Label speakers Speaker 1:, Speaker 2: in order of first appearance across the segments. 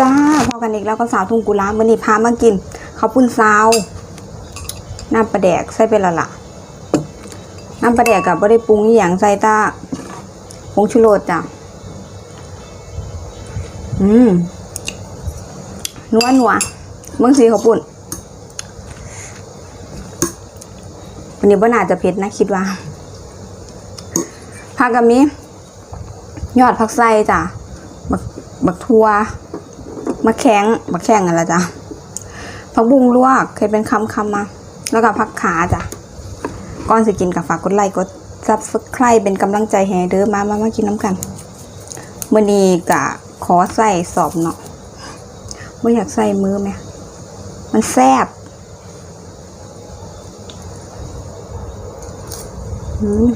Speaker 1: จ้าพอกันอีกแล้วก็สาวทุ่งกุลามื่อนี้พามากินข้าวปุ้นซาวน้ำปลาแดกใส่ไปละละน้ำปลาแดกกับไม่ได้ปรุงอย่างใส่ตาผงชูรสจ้ะอืมนัวนัวเมืองสีข้าวปุ้นวันนี้บ่น่าจะเผ็ดนะคิดว่าผักกับนี้ยอดผักไส้จ้ะบักบักทัว มะแข้งมะแข้งอะไรจ้ะผักบุ้งลวกเคยเป็นคำคำมา แล้วก็ผักขาจ้ะก่อนสิกินกับฝากกดไลค์กดซับสไครเป็นกำลังใจให้เด้อมามามากินน้ำกันมื่อนี้กะขอใส่สอบเนาะไม่อยากใส่มือไหมมันแซบอืม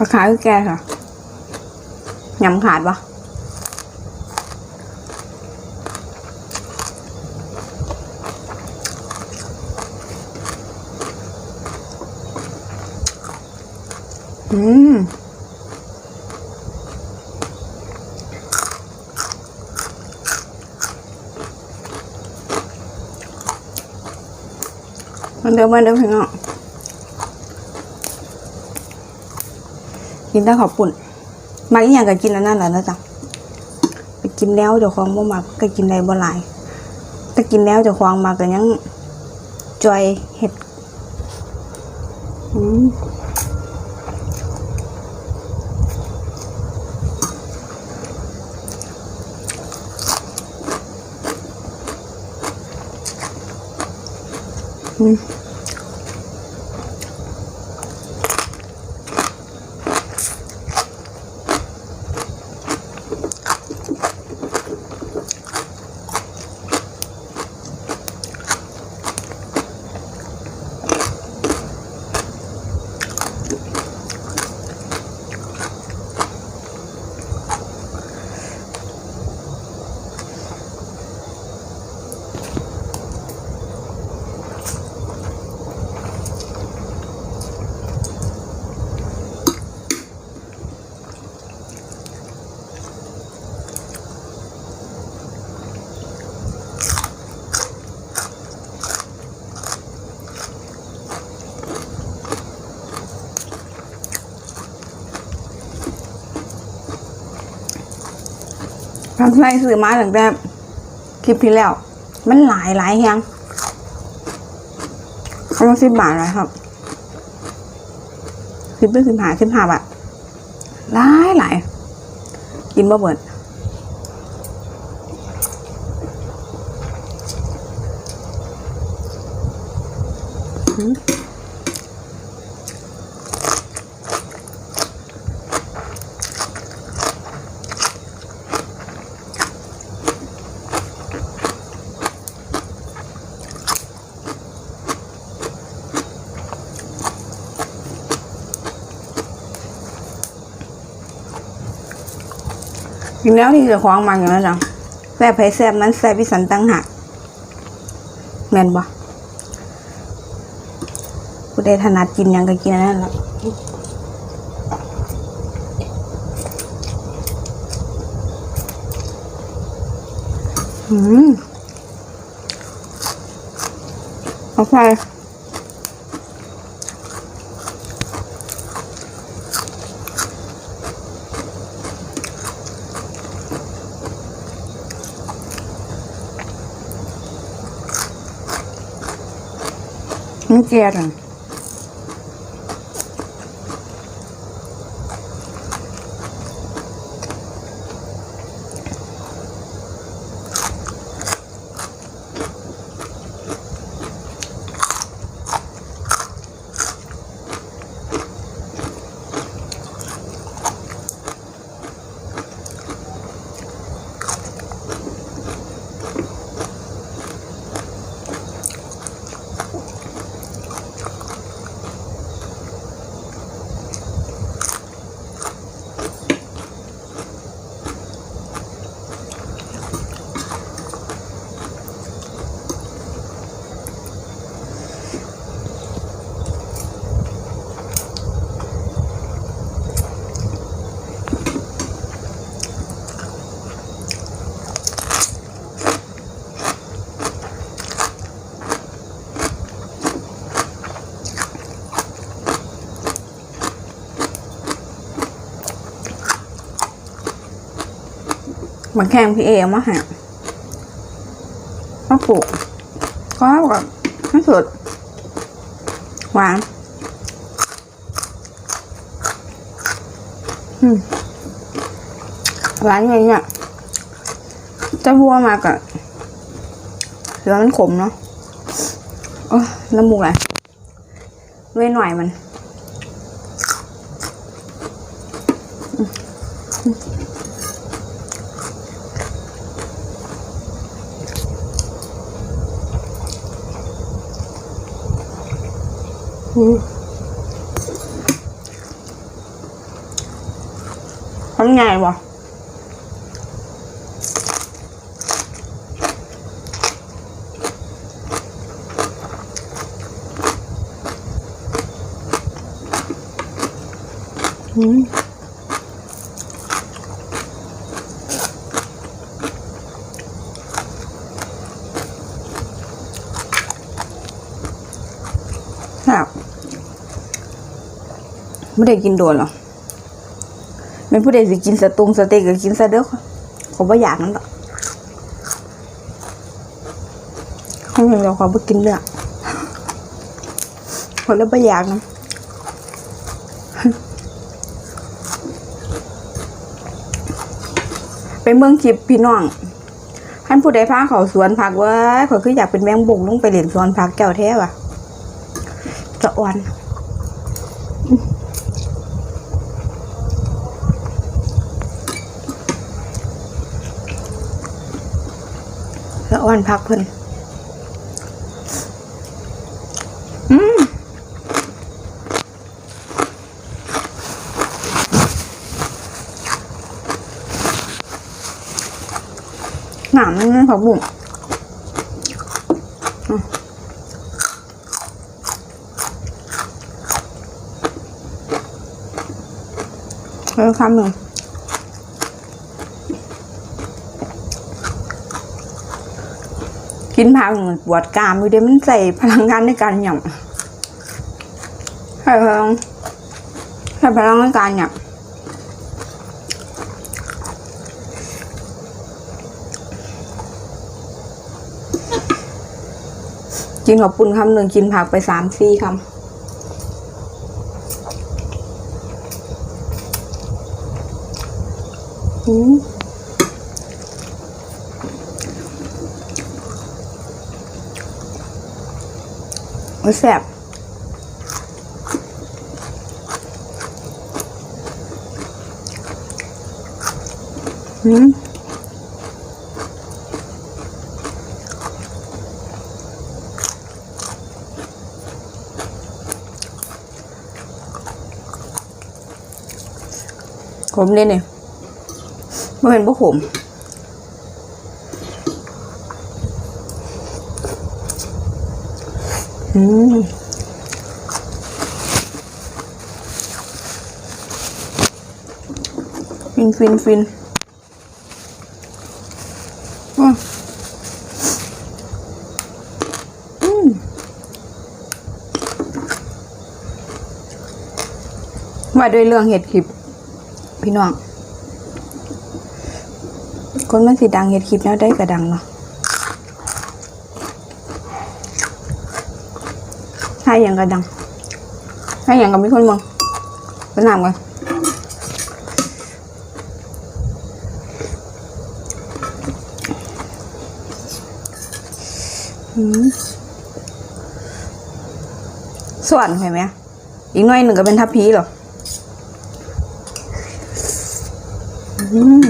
Speaker 1: ราคาคือแกค่ะยำขาดปะอืมมันเดิมมันเดิมพี่น้อง กินได้ขอบปุ่นมาอีกอย่างก็กินอันนั้นแหละนะจ๊ะไปกินแล้วเจ้าของบ่มาก็กินได้บ่หลายถ้ากินแล้วเจ้าของมาก็ยังจอยเห็ดอืมอืม ทำไมซื้อมาตั้งแต่คลิปที่แล้ว มันหลายหลายแฮงเขามาสิบบาทเลยครับสิบเป็นสิบห้าสิบห้าบาทหลายหลายกินบ่เบิดอืม กินแล้วที่จะคว้างมันอย่างนั้นจ้ะแซ่บไผ่แซ่บนั้นแซ่บพิสันตั้งหักแม่นบ่ผู้ใดถนัดกินยังก็กินนนั้นแหละอืมเอาไป มัน มาแข่งพี่เอเอามาให้มาปลูกก็แบบไม่สุดหวานหวานไงเนี่ยจะวัวมากอะหรือว่ามันขมเนาะโอ้ยน้ำมูกไหลเว้หน่อยมันทำไงวะอืมครับ ไม่ได้กินโดนหรอไม่ผู้ใดสิกินสตุงสเต็กก็กินซะเด้อเขาบ่อยากนั่นหรอกเขาอย่างเดียวเขาบ่กินเนื้อเขาเลยบ่อยากนะไปเมืองจิบพี่น้องท่านผู้ใดพาเขาสวนผักว้ยเขาคืออยากเป็นแมงบุกลงไปเล่นสวนผักแก้วแท้ว่ะจะอ่อน แล้วอ่อนพักเพิ่นอืมหนามมันไม่ผักบุ้งอืมเออคำหนึ่ง กินผักปวดกามอยู่เดี๋ยวมันใส่พลังงานในการหยั่งใส่พลังใส่พลังในการหยั่งกินขอบปุ้นคำหนึ่งกินผักไปสามสี่คำอืมโอ้ยแซ่บอืมขมเลยเนี่ยไม่เป็นพวกขม อืมฟินฟินฟินอืมอืมว่าด้วยเรื่องเห็ดคลิป พี่น้อง คนมันสิดังเห็ดคลิปแล้วได้กระดังเนาะ ให้อย่างกระดัง ให้อย่างกับมีคนมองไปนำกันส่วนเห็นไหมอีกหน่อยหนึ่งก็เป็นทัพพีหรอ อืม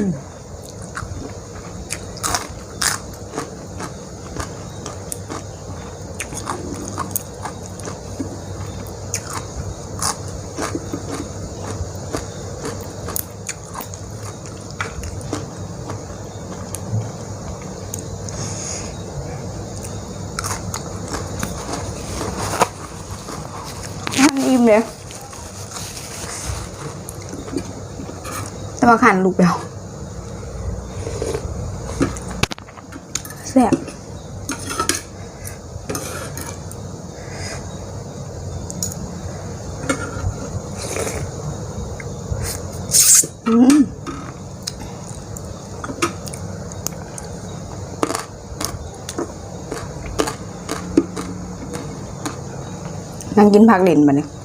Speaker 1: ว่าขันลูกเดียวแซ่บอืมนั่งกินผักเล่นมาเนี่ย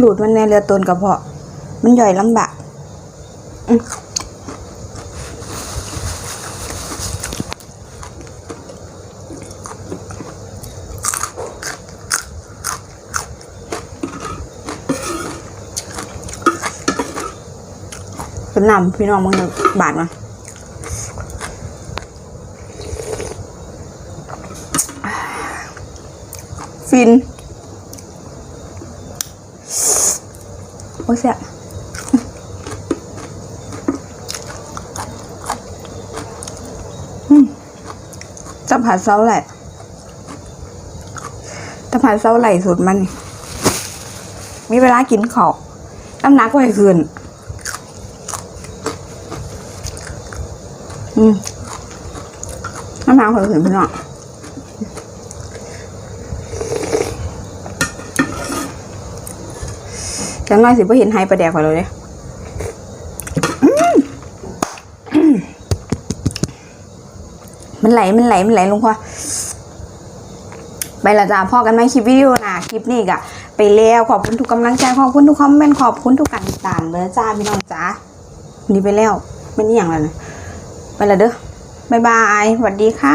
Speaker 1: หลุดมันในเรือตนกระเพาะ มันย่อยลำบากเป็นน้ำพี่น้องมึงบาดมาฟิน โอ้ยเสียอืมจะผัดเซาไหลจะผัดเซาไหลสุดมัน มีเวลากินข้าวน้ำหนักก็ให้คืน อืมน้ำหนักก็ให้คืนพี่น้อง จังน้อยสิบ่เห็นไฮประแดกกว่าเราเลยมันไหล มันไหล มันไหลลงพอไปละจ้าพ่อกันไหมคลิปวิดีโอนะคลิปนี้กะไปแล้วขอบคุณทุกกำลังใจขอบคุณทุกคอมเมนต์ขอบคุณทุกการติดตามเลยจ้าพี่น้องจ้าวันนี้ไปแล้วไม่นี่อย่างไรนะไปละเด้อบ๊ายบายสวัสดีค่ะ